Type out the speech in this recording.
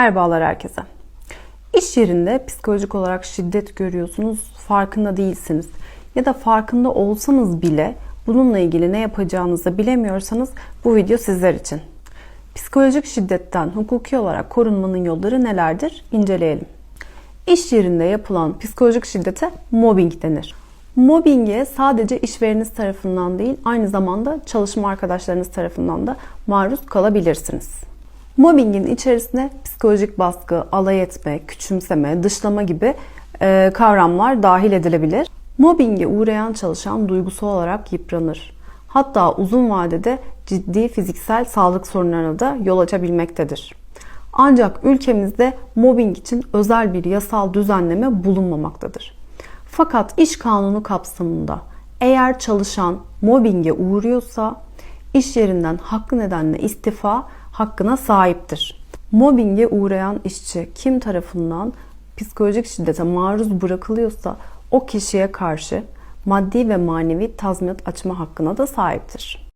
Merhabalar herkese. İş yerinde psikolojik olarak şiddet görüyorsunuz, farkında değilsiniz. Ya da farkında olsanız bile bununla ilgili ne yapacağınızı bilemiyorsanız bu video sizler için. Psikolojik şiddetten hukuki olarak korunmanın yolları nelerdir? İnceleyelim. İş yerinde yapılan psikolojik şiddete mobbing denir. Mobbinge sadece işvereniniz tarafından değil, aynı zamanda çalışma arkadaşlarınız tarafından da maruz kalabilirsiniz. Mobbingin içerisine psikolojik baskı, alay etme, küçümseme, dışlama gibi e, kavramlar dahil edilebilir. Mobbinge uğrayan çalışan duygusal olarak yıpranır. Hatta uzun vadede ciddi fiziksel sağlık sorunlarına da yol açabilmektedir. Ancak ülkemizde mobbing için özel bir yasal düzenleme bulunmamaktadır. Fakat iş kanunu kapsamında eğer çalışan mobbinge uğruyorsa iş yerinden hakkı nedenle istifa hakkına sahiptir. Mobbinge uğrayan işçi kim tarafından psikolojik şiddete maruz bırakılıyorsa o kişiye karşı maddi ve manevi tazminat açma hakkına da sahiptir.